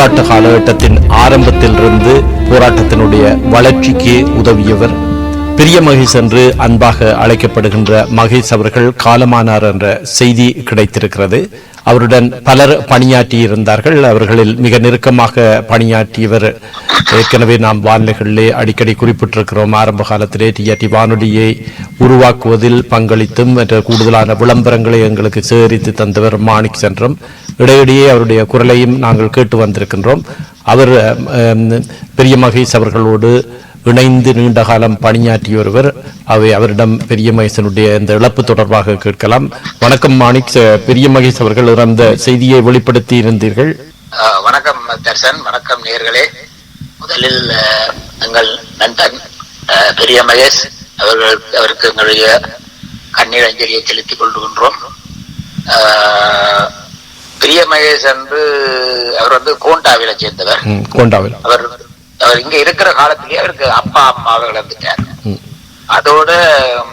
போராட்ட காலகட்டத்தின் ஆரம்பத்திலிருந்து போராட்டத்தினுடைய வளர்ச்சிக்கு உதவியவர். பெரிய மகேஷ் என்று அன்பாக அழைக்கப்படுகின்ற மகேஷ் அவர்கள் காலமானார் என்ற செய்தி கிடைத்திருக்கிறது. அவருடன் பலர் பணியாற்றி இருந்தார்கள் அவர்களில் மிக நெருக்கமாக பணியாற்றியவர் ஏற்கனவே நாம் வானிலைகளிலே அடிக்கடி குறிப்பிட்டிருக்கிறோம். ஆரம்ப காலத்திலே டிஆர்டி வானொலியை உருவாக்குவதில் பங்களித்தும் மற்ற கூடுதலான விளம்பரங்களை எங்களுக்கு சேகரித்து தந்தவர் மாணிக் சென்றம். இடையிடையே அவருடைய குரலையும் நாங்கள் கேட்டு வந்திருக்கின்றோம். அவர் பெரிய மகேஷ் அவர்களோடு இணைந்து நீண்ட காலம் பணியாற்றிய ஒருவர் அவை அவரிடம் பெரிய மகேசனுடைய இந்த இழப்பு தொடர்பாக கேட்கலாம். வணக்கம் மாணிக் பெரிய மகேஷ் அவர்கள் இறந்த செய்தியை வெளிப்படுத்தி இருந்தீர்கள். வணக்கம் தர்சன் வணக்கம் நேர்களே. முதலில் எங்கள் நண்பன் பெரிய மகேஷ் அவர்கள் அவருக்கு எங்களுடைய கண்ணீர் அஞ்சலியை செலுத்திக் கொள்கின்றோம். பெரிய மகேஷ் என்று அவர் வந்து கோண்டாவில சேர்ந்தவர். கோண்டாவில். அவர் அவர் இங்க இருக்கிற காலத்திலேயே அவருக்கு அப்பா அம்மாவை இழந்துட்டார் அதோட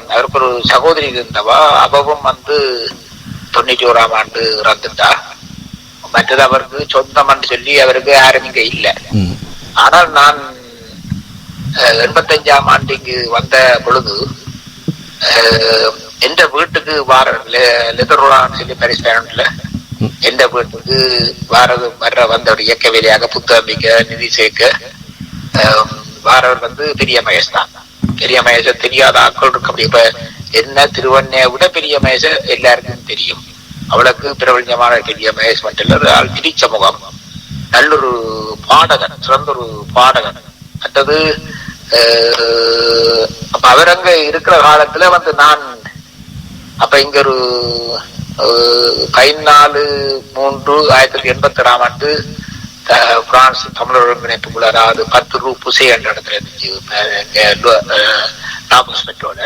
அவருக்கு ஒரு சகோதரி இருந்தவா அவவும் வந்து தொண்ணூற்றி ஓராம் ஆண்டு இறந்துட்டா. மற்றது அவருக்கு சொந்தம்னு சொல்லி அவருக்கு யாரும் இங்க இல்ல. ஆனால் நான் எண்பத்தஞ்சாம் ஆண்டு இங்கு வந்த பொழுது எந்த வீட்டுக்கு வார லெதரோடான்னு சொல்லி பரிசு பேரண்ட்ல ம். எந்த வீட்டுக்கு வாரது வர்ற வந்த இயக்க வேலையாக புத்தகம் நிதி சேர்க்க வாரவர் வந்து பெரிய மகேஷ் தான். பெரிய மகேஷ தெரியாத ஆட்கள் இருக்க. முடியும் இப்ப என்ன திருவண்ணையை விட பெரிய மகேஷ எல்லாருக்கும் தெரியும். அவளுக்கு பிரபஞ்சமான பெரிய மகேஷ் மட்டும் இல்ல ஆள் திரிச்ச முகம் நல்லொரு பாடகன் சிறந்த ஒரு பாடகன். மற்றது அப்ப அவர் அங்க இருக்கிற காலத்துல வந்து நான் அப்ப இங்க ஒரு பதினாலு மூன்று ஆயிரத்தி தொள்ளாயிரத்தி எண்பத்தி ஆறாம் ஆண்டு பிரான்ஸ் தமிழர் ஒருங்கிணைப்புக்குள்ள அதாவது பத்து ரூ புசை என்ற இடத்துல இருந்துச்சு அஹ், மெட்ரோல.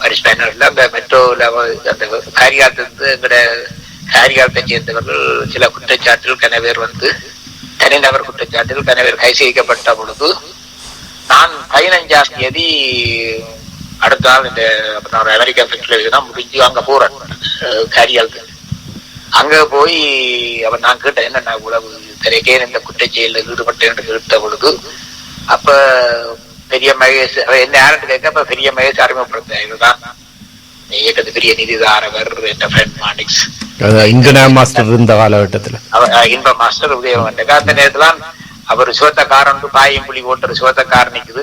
பரிஸ் பேனர்ல அந்த மெட்ரோல அந்த காரியாலத்திலிருந்து எங்கட காரியாலத்தை சேர்ந்தவர்கள் சில குற்றச்சாட்டில் கனவேர் வந்து தனிநபர் குற்றச்சாட்டில் கனவேர் கை செய்யப்பட்ட பொழுது நான் பதினஞ்சாம் தேதி அடுத்த நாள் இந்த நான் அமெரிக்கா தான் முடிஞ்சு அங்க போறேன். காரியாலத்துக்கு அங்க போய் அவன் நான் கேட்டேன் என்ன நான் உழவு திரைக்கே இந்த குற்றச்செயலில் ஈடுபட்டேன் என்று கேட்ட பொழுது அப்ப பெரிய மகேஷ் என்ன யாருன்னு கேட்க அப்ப பெரிய மகேஷ் அறிமுகப்படுத்த இதுதான் இயக்கத்து பெரிய நிதிதாரவர் என்ற ஃப்ரெண்ட் மானிக்ஸ் இங்கன மாஸ்டர் இருந்த காலகட்டத்தில். அவர் இன்ப மாஸ்டர் உதயம் அந்த நேரத்துல அவர் சிவத்தக்காரன் பாயும் புலி ஓட்டுற சிவத்தக்காரன் நிக்குது.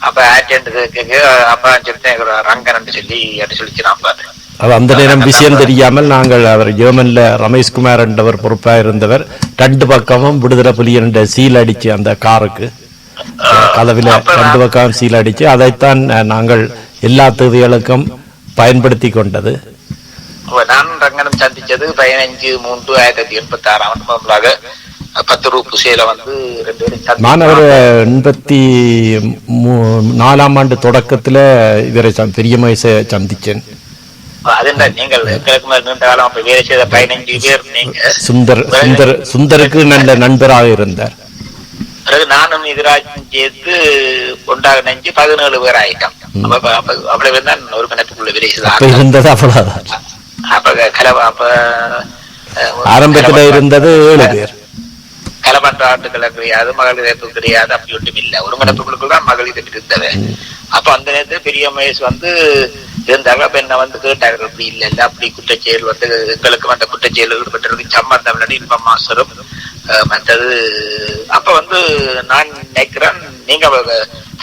அப்ப கேட்க அப்ப சொல்லிட்டேன் ரங்கன் சொல்லி அப்படி சொல்லிச்சு நான் பார்த்தேன் அது அந்த நேரம் விஷயம் தெரியாமல் நாங்கள் அவர் ஜெர்மன்ல ரமேஷ்குமார் என்றவர் பொறுப்பாக இருந்தவர் ரெண்டு பக்கமும் விடுதலை புலி என்ற சீல் அடிச்சு அந்த காருக்கு. கதவில ரெண்டு நான் பக்கம் சீல் அடிச்சு அதைத்தான் நாங்கள் எல்லா தேவைகளுக்கும் பயன்படுத்தி கொண்டது. நான் ரங்கனம் சந்திச்சது பதினஞ்சு மூன்று ஆயிரத்தி தொள்ளாயிரத்தி எண்பத்தி ஆறாம் ஆண்டு பத்து ரூ புசையில வந்து ரெண்டு பேரும் நான் அவர். எண்பத்தி நாலாம் ஆண்டு தொடக்கத்துல இவரை பெரிய மகேச சந்திச்சேன் அது என்ன நீங்கள் எங்களுக்கு மேல நீண்ட காலம் வேலை செய்த பதினஞ்சு பேர் நீங்க. சுந்தர் சுந்தர் சுந்தருக்கு நல்ல நண்பராக இருந்தார். பிறகு நானும் எதிராஜும் சேர்த்து ஒன்றாக நெஞ்சு பதினேழு பேர் ஆயிட்டோம். அவ்வளவு தான் ஒரு கணக்குள்ள விலை இருந்தது அவ்வளவுதான். அப்ப கலவ அப்ப ஆரம்பத்துல இருந்தது ஏழு பேர். கலமன்ற ஆட்டுக்களை கிடையாது மகளிர் எதிர்ப்பு கிடையாது அப்படி ஒன்றும் இல்ல. ஒருங்கிணைப்புகளுக்குள் தான் மகளிர் இருந்தது. அப்ப அந்த நேரத்துல பெரிய மகேஷ் வந்து இருந்தாங்க அப்ப என்ன வந்து கேட்டார்கள்? அப்படி இல்ல இல்ல. அப்படி குற்றச்செயல் வந்து எங்களுக்கு அந்த குற்றச்செயல் ஈடுபட்டிருக்கு சம்பந்தம் இல்லைன்னு இன்ப மாஸ்டரும் மற்றது அப்ப வந்து நான் நினைக்கிறேன் நீங்க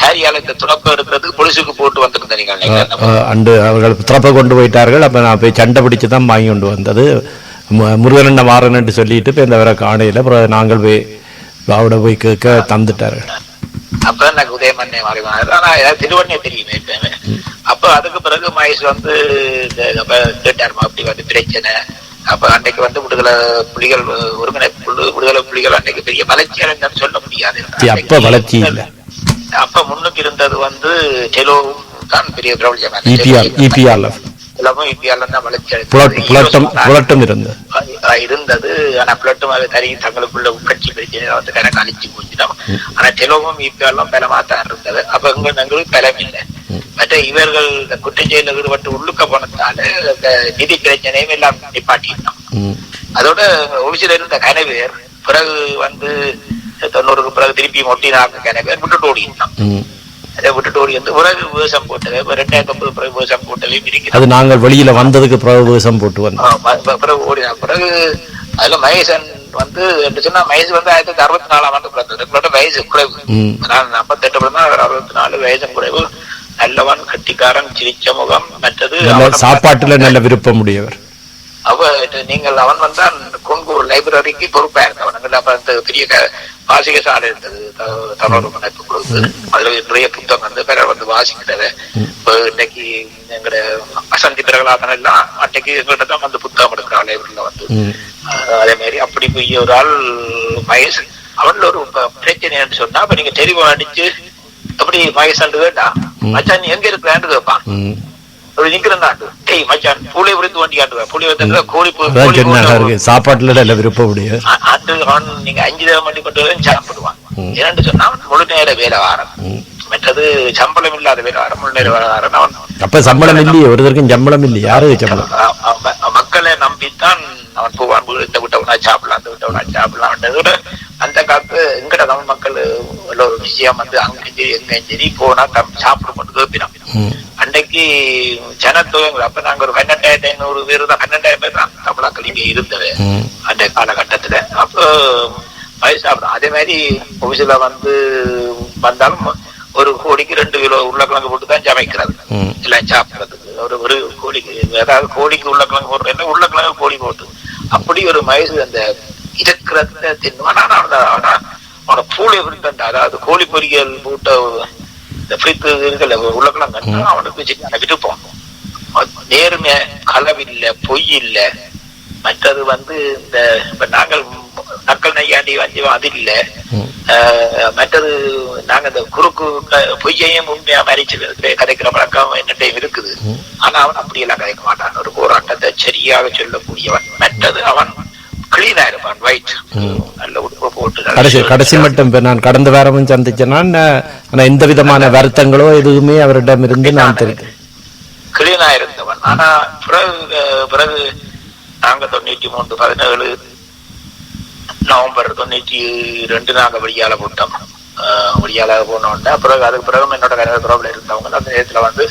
ஹேரியால இந்த துறப்பு எடுக்கிறதுக்கு போலீஸுக்கு போட்டு வந்திருந்த நீங்க நினைக்கிறேன். அஹ் அண்டு அவர்கள் திறப்ப கொண்டு போயிட்டார்கள். அப்ப நான் போய் சண்டை பிடிச்சு தான் வாங்கி கொண்டு வந்தது. மு- முருகன் வாரன்னு சொல்லிட்டு இப்ப இந்த வர காணையில அப்புறம் நாங்கள் போய் அவட போய் கேட்க தந்துட்டார்கள். அப்ப எனக்கு உதயமன்னே மாறினார் ஆனா எனக்கு திருவண்ணே தெரியும் அப்ப அதுக்கு பிறகு மகேஷ் வந்து கேட்டாருமா அப்படி வந்து பிரச்சனை. அப்ப அன்னைக்கு வந்து விடுதலை புலிகள் ஒருங்கிணைப்பு விடுதலை புலிகள் அன்னைக்கு பெரிய வளர்ச்சி அடைந்தான்னு சொல்ல முடியாது. அப்ப வளர்ச்சி இல்ல. அப்ப முன்னுக்கு இருந்தது வந்து டெலோ தான் பெரிய பிரபலமான எல்லாமும் இந்தியால தான் வளர்ச்சி புலட்டம் புலட்டம் இருந்தது. ஆனா பிளட்டும் அது தனி தங்களுக்குள்ள உட்கட்சி பிரச்சனை வந்து கணக்கு அழிச்சு போச்சுட்டோம் ஆனா செலவும் இப்பெல்லாம் பலமா தான் இருந்தது. அப்ப இங்க எங்களுக்கு பலம் இல்லை. மற்ற இவர்கள் இந்த குற்றச்செயலில் ஈடுபட்டு உள்ளுக்க போனதால இந்த நிதி பிரச்சனையும் எல்லாம் நிப்பாட்டிட்டோம். அதோட ஒளிச்சில இருந்த கனவேர் பிறகு வந்து தொண்ணூறுக்கு பிறகு திருப்பி ஒட்டினாங்க கிணக்கு விட்டுட்டு ஓடிட்டான். அதை விட்டுட்டு ஓடி வந்து பிறகு விவசாயம் போட்டது ரெண்டாயிரத்தி ஒன்பது பிறகு விவசாயம் போட்டலையும் இருக்கிறது அது நாங்கள் வெளியில வந்ததுக்கு பிறகு வேஷம் போட்டு வந்தோம். பிறகு ஓடினா பிறகு அதுல மகேசன் வந்து சொன்னா மகேஷ் வந்து ஆயிரத்தி தொள்ளாயிரத்தி அறுபத்தி நாலாம் ஆண்டு பிறந்தது. எங்களோட வயசு குறைவு. நான் நாற்பத்தெட்டு பிறந்தா அறுபத்தி நாலு வயசு குறைவு. நல்லவன் கட்டிக்காரன் சிரிச்ச முகம் மற்றது சாப்பாட்டுல நல்ல விருப்பம் உடையவர் அவ நீங்கள் அவன் வந்தான் கொங்கூர் லைப்ரரிக்கு பொறுப்பா இருந்தவன் அங்க அப்ப அந்த பெரிய வாசிக சாலை இருந்தது. த- தமிழ் அமைப்பு கொடுத்து அதுல நிறைய புத்தகம் வந்து பிறர் வந்து வாசிக்கிட்டது இப்போ இன்னைக்கு எங்கட வசந்தி பிரகலாதன் எல்லாம் அன்னைக்கு எங்கள்கிட்ட தான் வந்து புத்தகம் எடுக்கிறான் லைப்ரரியில வந்து. அதே மாதிரி அப்படி போய் ஒரு ஆள் மகேஷ் அவன்ல ஒரு பிரச்சனைன்னு சொன்னா அப்ப நீங்க தெரிவு அடிச்சு அப்படி மகேஷ் மச்சான் நீ எங்க இருக்கிறான்னு கேட்பான். ஒரு நிக்கிறேன் மச்சான் புளி விருந்து வண்டி காட்டுவேன் புளி வந்து கோழி கோழி அவருக்கு சாப்பாட்டுல நல்ல அது அவன் நீங்க அஞ்சு தடவை பண்ணி கொண்டு வந்து சாப்பிடுவான். இரண்டு சொன்னா முழு நேர வேலை வாரம். மற்றது சம்பளம் இல்லாத வேலை வாரம். முழு நேர வேலை வாரம் அவன். அப்ப சம்பளம் இல்லையே ஒருத்தருக்கும் சம்பளம் இல்லையே. யாருக்கு சம்பளம்? மக்களை நம்பித்தான் அவன் போவான் இந்த விட்டவனா சாப்பிடலாம் அந்த விட்டவனா சாப்பிடலாம். அந்த காலத்து எங்கட தமிழ் மக்கள் ஒரு விஷயம் வந்து அங்கேயும் சரி எங்கேயும் சரி போனா சாப்பிடும் மட்டும் கேட்பினான் ம். அன்னைக்கு ஜனத்தொகை அப்ப நாங்க ஒரு பன்னெண்டாயிரத்தி ஐநூறு பேர் தான் பன்னெண்டாயிரம் பேர் தான் தமிழாக்கள் இங்க இருந்தது. அந்த காலகட்டத்துல. அப்போ வயசு சாப்பிடும் அதே மாதிரி ஆபீஸ்ல வந்து வந்தாலும் ஒரு கோடிக்கு ரெண்டு கிலோ உருளைக்கிழங்கு போட்டு தான் சமைக்கிறது. எல்லாம் சாப்பிடுறதுக்கு. ஒரு ஒரு கோழிக்கு அதாவது கோழிக்கு உருளைக்கிழங்கு போடுறேன் உருளைக்கிழங்கு கோழி போட்டு. அப்படி ஒரு மயசு அந்த இருக்கிறத தின்னுவான். ஆனா அவன அவன அவன பூளை அதாவது கோழி பொரியல் போட்ட இந்த ஃப்ரித்து இருக்குல்ல உருளைக்கிழங்கு அவனுக்கு சின்ன விருப்பம் நேர்மை களவில்லை பொய் இல்ல மற்றது வந்து இந்த இப்ப நாங்கள் நக்கல் நையாண்டி வஞ்சிவம் அது இல்ல. மற்றது நாங்க இந்த குறுக்கு பொய்யையும் உண்மையா மறைச்சு கதைக்கிற பழக்கம் என்னட்டையும் இருக்குது. ஆனா அவன் அப்படியெல்லாம் கதைக்க மாட்டான். ஒரு போராட்டத்தை சரியாக சொல்லக்கூடியவன். மற்றது அவன் கிளீனா இருப்பான் ஒயிட் நல்ல உடுப்பு போட்டு கடைசி. கடைசி மட்டும் நான் கடந்த வாரமும் சந்திச்சேன். நான் எந்த விதமான வருத்தங்களோ எதுவுமே அவரிடம் இருந்து நான் தெரிவித்தேன் கிளீனா இருந்தவன் ஆனா பிறகு பிறகு நாங்க தொண்ணூத்தி மூன்று பதினேழு நவம்பர் தொண்ணூத்தி ரெண்டு நாங்க வெளியால போட்டோம். வெளியால போனோம்னா பிறகு அதுக்கு பிறகு என்னோட கனவு தொடர்பில் இருந்தவங்க அந்த நேரத்துல வந்து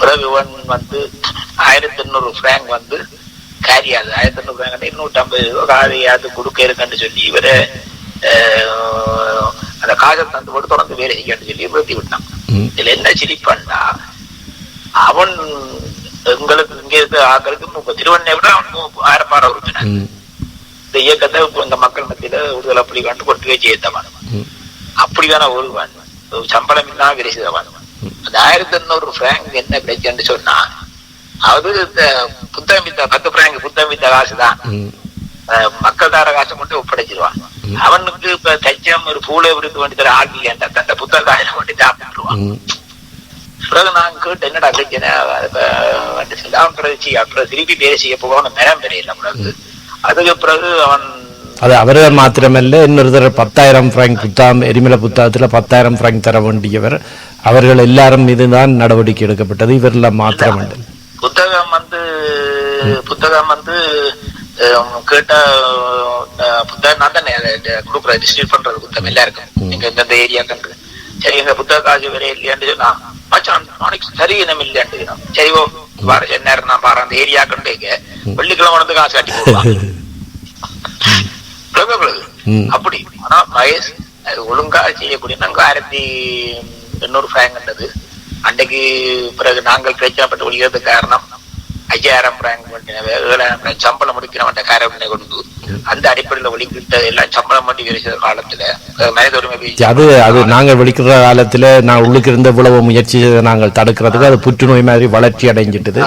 பிறகு வந்து ஆயிரத்தி எண்ணூறு பிராங்க் வந்து கேரியாது. ஆயிரத்தி எண்ணூறு பிராங்க் எண்ணூத்தி ஐம்பது ரூபா காரியாது கொடுக்க இருக்குன்னு சொல்லி இவரு அந்த காசை தந்து போட்டு தொடர்ந்து வேலை செய்யன்னு சொல்லி நிறுத்தி விட்டான். இதுல என்ன சிரிப்பான்டா அவன் எங்களுக்கு இங்க இருக்க ஆக்களுக்கு திருவண்ணை விட அவன் ஆயிரப்பார உறுப்பினர். இந்த இயக்கத்தை இந்த மக்கள் மத்தியில விடுதலை புலி கண்டு கொண்டு வச்சு ஏத்தவன். அப்படிதான ஒருவன். ஒரு சம்பளம் இல்லாம விரைசிதவன் அந்த ஆயிரத்தி எண்ணூறு பிராங்க் என்ன பிரச்சனைன்னு சொன்னா அது புத்தகம் வித்த பத்து பிராங்க் புத்தகம் வித்த காசு தான் ம். அஹ், மக்கள் தார காசை மட்டும் ஒப்படைச்சிருவான். அவனுக்கு இப்ப தச்சம் ஒரு பூலை விருது வேண்டி தர ஆள் இல்லையா? தந்த புத்தக காசை கொண்டு சாப்பிட்டுருவான். பிறகு நான் கேட்டு என்னடா பிரச்சனை வந்து செல்லாம் பிரதிச்சி அப்புறம் திருப்பி பேசி செய்ய போகணும் நேரம் பெரியல பிறகு அதுக்கு பிறகு அவன் அது அவர்கள் மாத்திரமல்ல இன்னொருத்தர் பத்தாயிரம் பிராங்க் புத்தகம் எரிமலை புத்தகத்துல பத்தாயிரம் பிராங்க் தர வேண்டியவர். அவர்கள் எல்லாரும் மீதுதான் நடவடிக்கை எடுக்கப்பட்டது இவரில் மாத்திரமல்ல. புத்தகம் வந்து புத்தகம் வந்து கேட்ட புத்தகம் நான் தானே கொடுக்குறேன் டிஸ்ட்ரிபியூட் பண்றது புத்தகம் எல்லாருக்கும். நீங்க இந்த ஏரியா கண்டு சரி எங்க புத்தக காசு வேற இல்லையான்னு சொன்னா மச்சான் நாளைக்கு சரி இனம் இல்லையான்னு சரி ஓ வார நேரம் நான் பாரு அந்த ஏரியா கண்டு வெள்ளிக்கிழமை வந்து காசு கட்டி. ம். அப்படி ஆனா வயசு ஒழுங்கா செய்யக்கூடிய நாங்க ஆயிரத்தி எண்ணூறு பிராங்க்ன்றது அன்றைக்கு பிறகு நாங்கள் பிரச்சனைப்பட்டு ஒழிகிறதுக்கு காரணம் ஐயாயிரம் ஏழாயிரம் சம்பளம் முடிக்கிறவன் காரணம் கொடுத்து அந்த அடிப்படையில ஒழிக்கிட்ட எல்லாம் சம்பளம் பண்ணி விரிச்ச காலத்துல. மனித உரிமை அது அது நாங்கள் வெடிக்கிற காலத்துல நான் உள்ளுக்கு இருந்த இவ்வளவு முயற்சி நாங்கள் தடுக்கிறதுக்கு அது புற்றுநோய் மாதிரி வளர்ச்சி அடைஞ்சிட்டது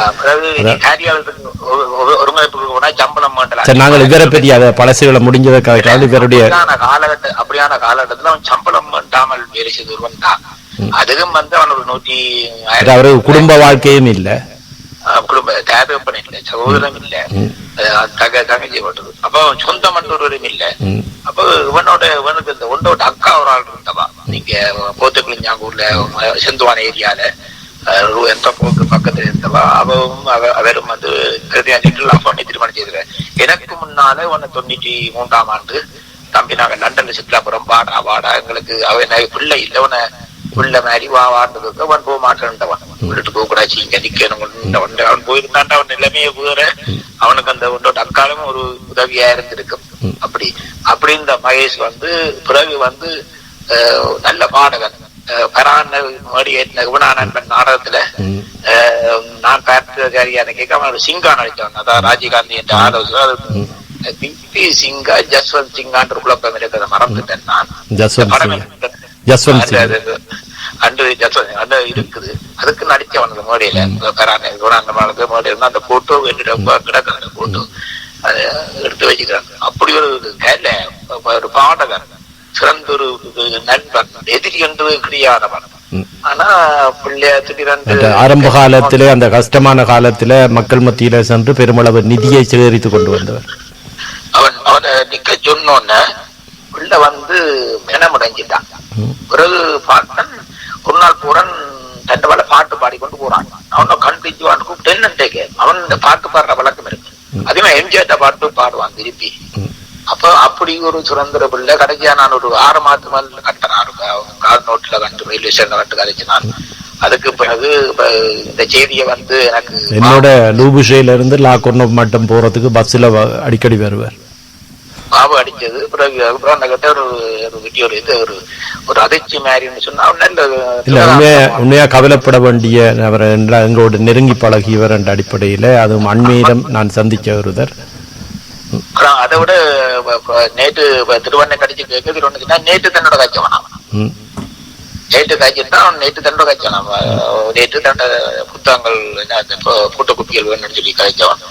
நாங்கள் இவரை பற்றி அதை பழசுகளை முடிஞ்சதற்காக இவருடைய அப்படியான காலகட்ட அப்படியான காலகட்டத்துல அவன் சம்பளம் பண்ணாமல் வேலை செய்து ஒருவன் தான் அதுவும் வந்து அவன் ஒரு நூற்றி அது அவரு குடும்ப வாழ்க்கையும் இல்ல. குடும்ப தேவைப்படம் இல்ல சகோதரம் இல்ல. தக தங்கச்சி போட்டது. அப்போ சொந்த மண்டொருவரும் இல்ல. அப்போ இவனோட இவனுக்கு இந்த ஒன்றோட அக்கா ஒரு ஆள் இருந்தவா. நீங்க போத்துக்குளிஞ்சாங்கூர்ல செந்துவான ஏரியால எந்த போக்கு பக்கத்துல இருந்தவா. அவவும் அவ- அவரும் வந்து திருமணம் செய்திருக்காரு எனக்கு முன்னால உன்னை தொண்ணூற்றி மூன்றாம் ஆண்டு தம்பி நாங்க லண்டன்ல சுற்றுலா போறோம் வாடா வாடா. எங்களுக்கு அவன் பிள்ளை இல்லை. உன பிள்ளை மாதிரி வா வாண்டதுக்கு அவன் போக மாட்டேன்ட்டவன் விட்டுட்டு போக கூடாது இங்க நிக்கணும் அவன் போயிருந்தாண்டா அவன் நிலைமையை வேற. அவனுக்கு அந்த உன்னோட அக்காலமும் ஒரு உதவியா இருந்திருக்கும். அப்படி அப்படி இந்த மகேஷ் வந்து பிறகு வந்து நல்ல பாடகன். பரான மோடி ஏற்றின குணானந்தன் நாடகத்துல நான் பார்த்த சரியான கேட்க அவன் ஒரு சிங்கா நடிச்சான் அதான் ராஜீவ்காந்தி என்ற ஆலோசனை பிபி சிங்கா ஜஸ்வந்த் சிங்கான்ற குழப்பம் இருக்கிறத மறந்துட்டேன் நான். ஜஸ்வந்த் படம் ஜஸ்வந்த் அன்று இருக்குது. அதுக்கு நடிச்சவன் அந்த மோடியில பரான குணானந்தமானது மோடி இருந்தா அந்த போட்டோ என்னிடம் கிடக்கு அந்த போட்டோ அதை எடுத்து வச்சுக்கிறாங்க. அப்படி ஒரு கேல ஒரு பாடகன் சிறந்த ஒரு நண்பன் எதிரி என்று கிடையாதவன் ஆரம்ப காலத்திலே அந்த கஷ்டமான காலத்திலே மக்கள் மத்தியில சென்று பெருமளவு நிதியை சேகரித்து கொண்டு வந்தவர். அவன் அவனை நிக்க சொன்னோன்ன உள்ள வந்து மெனமுடைஞ்சிட்டான். பிறகு பார்த்தன் ஒரு நாள் பூரன் தண்டவாள பாட்டு பாடிக்கொண்டு போறான் அவனை கண்டிச்சுவான் கூப்பிட்டு என்னன்ட்டு அவன் இந்த பாட்டு பாடுற வழக்கம் இருக்கு அதே மாதிரி எம்ஜிஆர் பாட்டு பாடுவான் திருப்பி. அப்ப அப்படி ஒரு சுதந்திர பிள்ளை கடைசியா நான் ஒரு ஆறு மாதம் மேல கட்டினான் கார் நோட்ல கண்டு ரயில்வே ஸ்டேஷன்ல கண்டு கதைச்சினான் அதுக்கு பிறகு இந்த செய்தியை வந்து எனக்கு என்னோட லூபுஷையில இருந்து லாக்கொர்னோ மட்டும் போறதுக்கு பஸ்ல அடிக்கடி வருவார் பாபு அடிச்சது. பிறகு அப்புறம் அந்த கிட்ட ஒரு ஒரு வீடியோ இது ஒரு ஒரு அதிர்ச்சி மாதிரின்னு சொன்னா இல்ல உண்மையா உண்மையா கவலைப்பட வேண்டிய அவர் எங்களோட நெருங்கி பழகியவர் என்ற அடிப்படையில அதுவும் அண்மையிடம் நான் சந்திச்ச ஒருவர். அதை விட நேற்று திருவண்ணை கடிச்சு கேட்க திருவண்ணா நேற்று தன்னோட காய்ச்சவனா ம். நேற்று காய்ச்சிருந்தா அவன் நேற்று தன்னோட காய்ச்சவனா அவன் நேற்று தண்ட புத்தகங்கள் என்ன அந்த பு- பூட்டக்குட்டிகள் வேணும்னு சொல்லி காய்ச்சவன்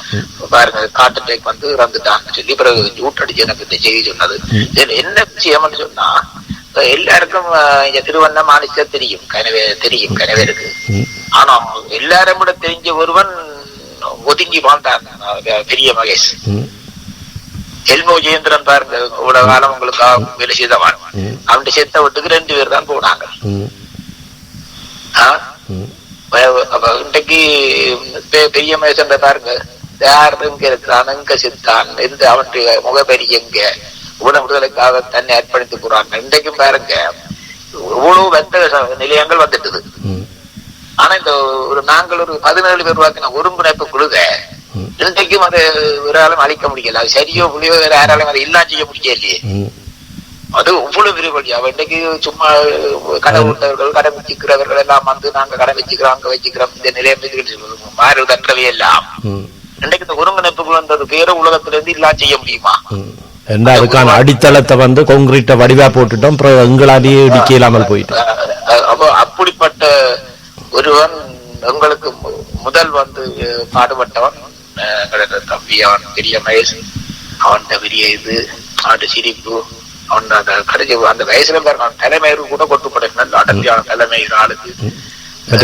பாருங்க காட்டு டேக் வந்து இறந்துட்டான்னு சொல்லி பிறகு ஜூட் அடிச்சு எனக்கு இந்த செய்தி சொன்னது. இதுல என்ன விஷயம்னு சொன்னா எல்லாருக்கும் இங்க திருவண்ண மாநில தெரியும். கனவே தெரியும் கனவேருக்கு ம். ஆனா எல்லாரும் விட தெரிஞ்ச ஒருவன் ஒதுங்கி வாழ்ந்தான் பெரிய மகேஷ். எல்மோ ஜெயேந்திரன் பாருங்க இவ்வளவு காலம் உங்களுக்காக வேலை செய்தவன். அவன். சேர்த்த வீட்டுக்கு ரெண்டு பேர் தான் போனாங்க. இன்றைக்கு பெரிய மனுஷன் பாருங்க யார் எங்க இருக்கிறான் எங்க செத்தான்? இருந்து அவனுடைய முகபெரி எங்க? உண விடுதலைக்காக தன்னை அர்ப்பணித்து போறாங்க. இன்றைக்கும் பாருங்க இவ்வளவு ச- நிலையங்கள் வந்துட்டுது. ஆனா இந்த ஒரு நாங்கள் ஒரு பதினேழு பேர் வாக்கின ஒருங்கிணைப்பு குழுக ம். இன்றைக்கும் அதை ஆளும் அழிக்க முடியல. அது சரியோ புள்ளியோ வேற யாராலும் அதை எல்லாம் செய்ய முடியலையே. அது இவ்வளவு விரிவழி அவ இன்னைக்கு சும்மா கடை விட்டவர்கள் கடை வச்சுக்கிறவர்கள் எல்லாம் வந்து நாங்க கடை வச்சுக்கிறோம் அங்க வச்சுக்கிறோம் இந்த நிலையம் மாறு தன்றவே எல்லாம் ம். இன்னைக்கு இந்த ஒருங்கிணைப்புகள் வந்தது பேர உலகத்துல இருந்து எல்லாம் செய்ய முடியுமா. என்ன அதுக்கான அடித்தளத்தை வந்து கான்கிரீட்டை வடிவா போட்டுட்டோம் அப்புறம் எங்களாலேயே இடிக்க இல்லாமல் போயிட்டு. அஹ் அஹ் அப்போ அப்படிப்பட்ட ஒருவன் எங்களுக்கு முதல் வந்து பாடுபட்டவன். எங்களோட தம்பி அவன் பெரிய மகேஷ் அவன் பெரிய இது அவன் சிரிப்பு அவன் அந்த கடைசி அந்த வயசுல பாருங்க அவன் தலைமையர் கூட கொட்டுப்பட நல்ல அடர்த்தியான தலைமையர் ஆளுக்கு.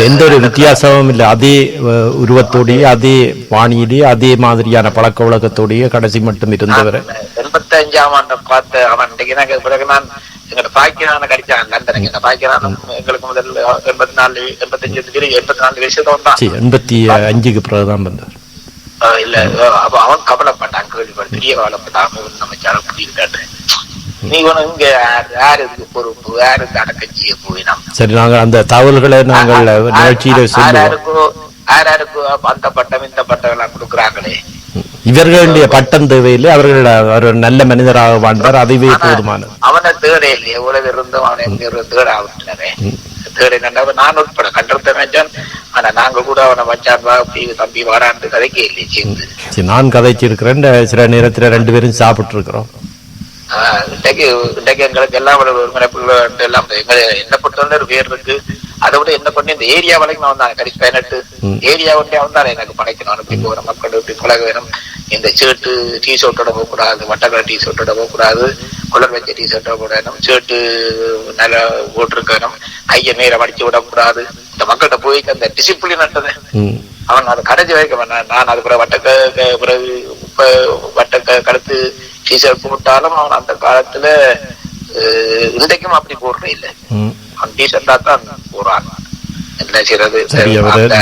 எந்த ஒரு வித்தியாசமும் இல்லை. அதே உருவத்தோடயே அதே பாணியிலேயே அதே மாதிரியான பழக்க வழக்கத்தோடயே கடைசி மட்டும் இருந்தவர். எண்பத்தி அஞ்சாம் ஆண்டு பார்த்த அவன் பிறகு நான் எங்களோட பாக்கியனான கடிச்சான். லண்டனுக்கு இந்த பாக்கியனான எங்களுக்கு முதல்ல எண்பத்தி நாலு எண்பத்தஞ்சு எண்பத்தி நாலு வயசுல வந்தான் சரி எண்பத்தி அஞ்சுக்கு பிறகுதான் ஆஹ் இல்ல அப்ப அவன் கவலைப்பட்டான் கேள்விப்பட்ட பெரிய கவலைப்பட்டான். நம்ம சேனல் இப்படி இருக்காரு நீ இங்க யார் யார் இதுக்கு பொறுப்பு யார் இந்த அடக்கம் செய்ய போயினான் சரி நாங்கள் அந்த தகவல்களை நாங்கள் நிகழ்ச்சியில சொல்லுவோம். யாருக்கோ யார் யாருக்கோ அந்த பட்டம் இந்த பட்டம் எல்லாம் கொடுக்குறாங்களே. இவர்களுடைய பட்டம் தேவையில்லை அவர்கள் ஒரு நல்ல மனிதராக வாழ்ந்தார் அதுவே போதுமானது. அவனை தேட இல்லையே. உலக இருந்தும் அவனை தேட ஆகட்டுனவே தேட நண்டவன் நான் உட்பட கண்டத்தை வச்சான் ஆனா நாங்க கூட அவனை வச்சான் வா தம்பி வாடான்னு கதைக்க இல்லையே சேர்ந்து. சரி நான் கதைச்சிருக்கிறேன். சில நேரத்துல ரெண்டு பேரும் சாப்பிட்டு இருக்கிறோம் இன்றைக்கு இன்றைக்கு எங்களுக்கு எல்லாம் ஒரு ஒருங்கிணைப்புகள் எல்லாம் என்ன பொறுத்தவரை ஒரு பேர் இருக்கு. அதை விட என்ன பண்ணி இந்த ஏரியா வரைக்கும் நான் வந்தாங்க கடைசி பதினெட்டு. ஏரியா ஒன்றே வந்தாரு எனக்கு படைக்கணும். அனுப்பி போகிற மக்கள் இப்படி பழக வேணும் இந்த ஷர்ட்டு டி ஷர்ட்டோட போகக்கூடாது வட்டக்கலை டி ஷர்ட்டோட போகக்கூடாது குளர் வச்ச டி ஷர்ட்டோட போடணும் ஷர்ட்டு நல்லா போட்டிருக்கணும் கையை மேல மடிச்சு விடக்கூடாது இந்த மக்கள்கிட்ட போய் அந்த டிசிப்ளின். அவன் அதை கடைசி வைக்க வேண்டாம் நான் அது பிறகு வட்ட க- க- பிறகு இப்ப வட்ட க- கழுத்து டிஷர்ட் போட்டாலும் அவன் அந்த காலத்துல இன்றைக்கும் அப்படி போடுறே இல்லை. அவன் டிஷர்ட்டா தான் போறான்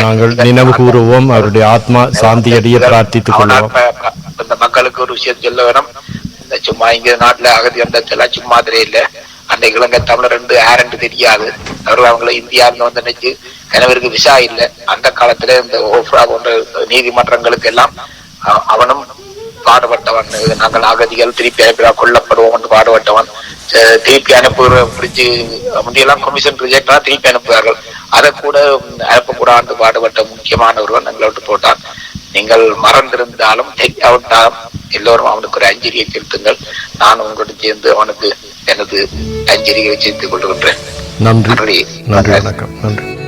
நாங்கள் நினைவு கூறுவோம். அவருடைய ஆத்மா சாந்தி அடைய பிரார்த்தித்துக் கொள்வோம். இந்த மக்களுக்கு ஒரு விஷயம் சொல்ல வேணும். இந்த சும்மா இங்க நாட்டுல அகதி வந்ததெல்லாம் சும்மா இல்ல. அன்னைக்கு இலங்கை தமிழர் ரெண்டு யாருன்னு தெரியாது. அவர் அவங்கள இந்தியாவில் வந்து நினைச்சு கணவருக்கு விசா இல்ல. அந்த காலத்துல இந்த ஓஃப்ரா போன்ற நீதிமன்றங்களுக்கு எல்லாம் அவனும் பாடுபட்டவன். நாங்கள் அகதிகள் திருப்பி அனுப்பி கொல்லப்படுவோம் என்று பாடுபட்டவன். திருப்பி அனுப்புகிற பிடிச்சு முந்தையெல்லாம் கமிஷன் ரிஜெக்டா திருப்பி அனுப்புவார்கள். அதை கூட அனுப்பக்கூடாது பாடுபட்ட முக்கியமான ஒருவன் எங்களோட்டு போட்டான். நீங்கள் மறந்திருந்தாலும் தெரியாவிட்டாலும் எல்லோரும் அவனுக்கு ஒரு அஞ்சலியை செலுத்துங்கள் நான் உங்களோடு சேர்ந்து அவனுக்கு எனது அஞ்சலியை சேர்த்துக் கொள்கின்றேன். நன்றி. நன்றி. நன்றி வணக்கம். நன்றி.